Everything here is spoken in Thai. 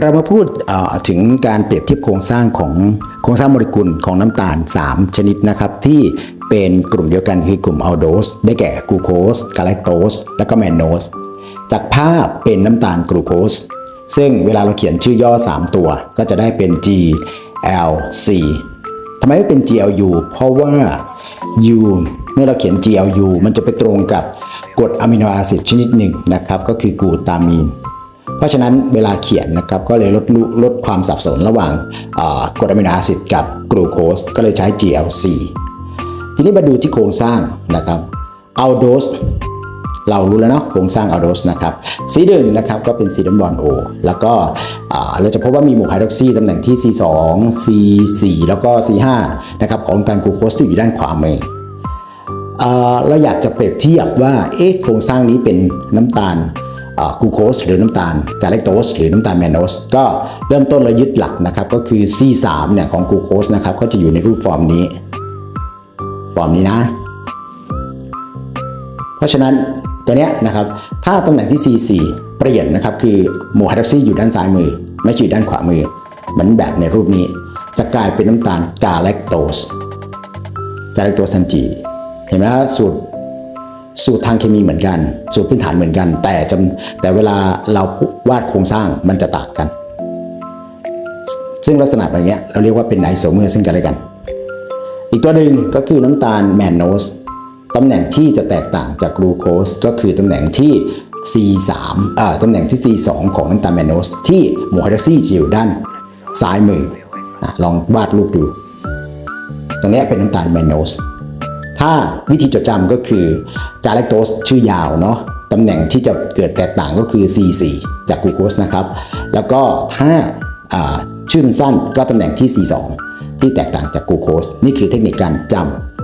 เรามาพูดถึงการเปรียบเทียบโครงสร้างของโครงสร้างโมเลกุลของน้ำตาล 3 ชนิดนะครับ ที่เป็นกลุ่มเดียวกันคือกลุ่มอัลโดสได้แก่กลูโคสกาแลคโตส และก็แมนโนส จากภาพเป็นน้ำตาลกลูโคส ซึ่งเวลาเราเขียนชื่อย่อ 3 ตัว ก็จะได้เป็น G L C ทำไมไม่เป็น GLU เพราะว่า U เมื่อเราเขียน GLU มันจะไปตรงกับกรดอะมิโนแอซิดชนิดหนึ่งนะครับ ก็คือกลูตามีน เพราะฉะนั้นเวลาเขียนนะครับก็เลยลดลดความสับสนระหว่างกรดอะมิโนแอซิดกับกลูโคสก็เลยใช้ GLC ทีนี้มาดูที่โครงสร้างนะครับอัลโดสเรารู้แล้วเนาะโครงสร้างอัลโดสนะครับสีหนึ่งนะครับก็เป็นสีดำบอลโอแล้วก็เราจะพบว่ามีหมู่ไฮดรอกซีตำแหน่งที่ C2 C4 แล้วก็ C5 นะครับของการกลูโคสที่อยู่ด้านขวามือเราอยากจะเปรียบเทียบว่าเอ๊ะโครงสร้างนี้เป็นน้ำตาล กูโคสหรือน้ำตาลกาเลคโตสหรือน้ำตาลแมนโนสก็เริ่มต้นเรายึดหลักนะครับก็คือ C3 เนี่ยของกูโคสนะครับก็จะอยู่ในรูปฟอร์มนี้ ฟอร์มนี้นะ เพราะฉะนั้นตัวเนี้ยนะครับถ้าตำแหน่งที่ C4 เปลี่ยนนะครับคือโมไฮดรอกซีอยู่ด้านซ้ายมือ ไม่ใช่อยู่ด้านขวามือ เหมือนแบบในรูปนี้ จะกลายเป็นน้ำตาลกาแลคโตสกาแลคโตซันจีเห็นไหมฮะสูตร สูตรทางเคมีเหมือนกัน สูตรพื้นฐานเหมือนกัน แต่จำแต่เวลาเราวาดโครงสร้างมันจะต่างกัน ซึ่งลักษณะแบบนี้เราเรียกว่าเป็นไอโซเมอร์ซึ่งกันและกัน อีกตัวหนึ่งก็คือน้ำตาลแมนโนสตำแหน่งที่จะแตกต่างจากกลูโคสก็คือตำแหน่งที่ C3 อ่าตำแหน่งที่ C2 ของน้ำตาลแมนโนสที่โมไฮดรอกซีจะอยู่ด้านซ้ายมืออลองวาดรูปดู ตรงนี้เป็นน้ำตาลแมนโนส ถ้าวิธีจดจำก็คือกาแลคโตสชื่อยาวเนาะตำแหน่งที่จะเกิดแตกต่างก็คือ C4 จากกลูโคสนะครับ แล้วก็ถ้าชื่อมันสั้นก็ตำแหน่งที่ C2 ที่แตกต่างจากกลูโคสนี่คือเทคนิคการจำ